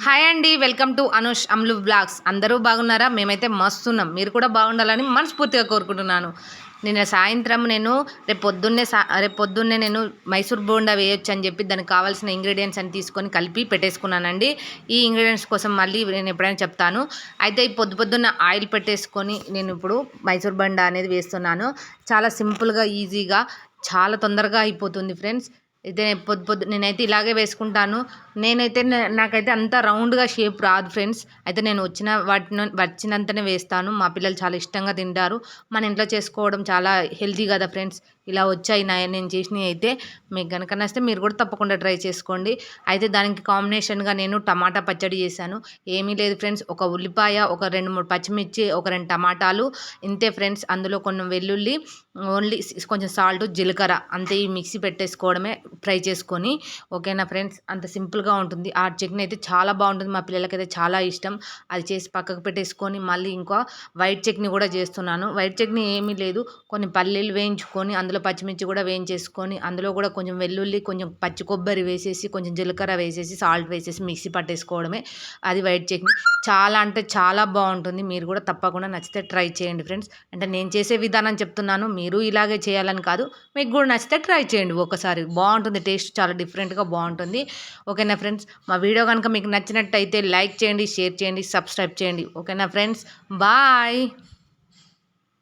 Hi అండి welcome to Anush Amlu blogs. అందరూ బాగున్నారా? మేమైతే మస్తున్నాం మీరు కూడా బాగుండాలని మనస్ఫూర్తిగా కోరుకుంటున్నాను. నిన్న సాయంత్రం నేను రేపు పొద్దున్నే సా రేపు పొద్దున్నే నేను మైసూర్ బోండా వేయొచ్చు అని చెప్పి దానికి కావాల్సిన ఇంగ్రీడియంట్స్ అని తీసుకొని కలిపి పెట్టేసుకున్నానండి. ఈ ఇంగ్రీడియంట్స్ కోసం మళ్ళీ నేను ఎప్పుడైనా చెప్తాను. అయితే ఈ పొద్దు పొద్దున్న ఆయిల్ పెట్టేసుకొని నేను ఇప్పుడు మైసూర్ బోండా అనేది వేస్తున్నాను. చాలా సింపుల్గా ఈజీగా చాలా తొందరగా అయిపోతుంది ఫ్రెండ్స్. అయితే పొద్దు పొద్దు నేనైతే ఇలాగే వేసుకుంటాను. నేనైతే నాకైతే అంత రౌండ్గా షేప్ రాదు ఫ్రెండ్స్. అయితే నేను వచ్చిన వాటిని వచ్చినంతనే వేస్తాను. మా పిల్లలు చాలా ఇష్టంగా తింటారు. మన ఇంట్లో చేసుకోవడం చాలా హెల్తీ కదా ఫ్రెండ్స్. ఇలా వచ్చాయి నా నేను చేసినవి అయితే. మీకు కనుక నచ్చితే మీరు కూడా తప్పకుండా ట్రై చేసుకోండి. అయితే దానికి కాంబినేషన్గా నేను టమాటా పచ్చడి చేశాను. ఏమీ లేదు ఫ్రెండ్స్. ఒక ఉల్లిపాయ ఒక రెండు మూడు పచ్చిమిర్చి ఒక రెండు టమాటాలు. ఇంతే ఫ్రెండ్స్. అందులో కొన్ని వెల్లుల్లి ఓన్లీ కొంచెం సాల్ట్ జీలకర్ర. అంతే ఈ మిక్సీ పెట్టేసుకోవడమే. ఫ్రై చేసుకొని ఓకేనా ఫ్రెండ్స్ అంత సింపుల్గా ఉంటుంది. ఆ చట్నీ అయితే చాలా బాగుంటుంది. మా పిల్లలకైతే చాలా ఇష్టం. అది చేసి పక్కకు పెట్టేసుకొని మళ్ళీ ఇంకా వైట్ చట్నీ కూడా చేస్తున్నాను. వైట్ చట్నీ ఏమీ లేదు. కొన్ని పల్లీలు వేయించుకొని అందులో పచ్చిమిర్చి కూడా వేయించేసుకొని అందులో కూడా కొంచెం వెల్లుల్లి కొంచెం పచ్చి కొబ్బరి వేసేసి కొంచెం జీలకర్ర వేసేసి సాల్ట్ వేసేసి మిక్సీ పట్టేసుకోవడమే. అది వైట్ చట్నీ. చాలా అంటే చాలా బాగుంటుంది. మీరు కూడా తప్పకుండా నచ్చితే ట్రై చేయండి ఫ్రెండ్స్. అంటే నేను చేసే విధానం చెప్తున్నాను. మీరు ఇలాగే చేయాలని కాదు. మీకు కూడా నచ్చితే ట్రై చేయండి. ఒకసారి బాగుంటుంది. బాగుంటుంది టేస్ట్ చాలా డిఫరెంట్గా బాగుంటుంది. ఓకేనా ఫ్రెండ్స్? మా వీడియో కనుక మీకు నచ్చినట్టయితే లైక్ చేయండి షేర్ చేయండి సబ్స్క్రైబ్ చేయండి. ఓకేనా ఫ్రెండ్స్? బాయ్!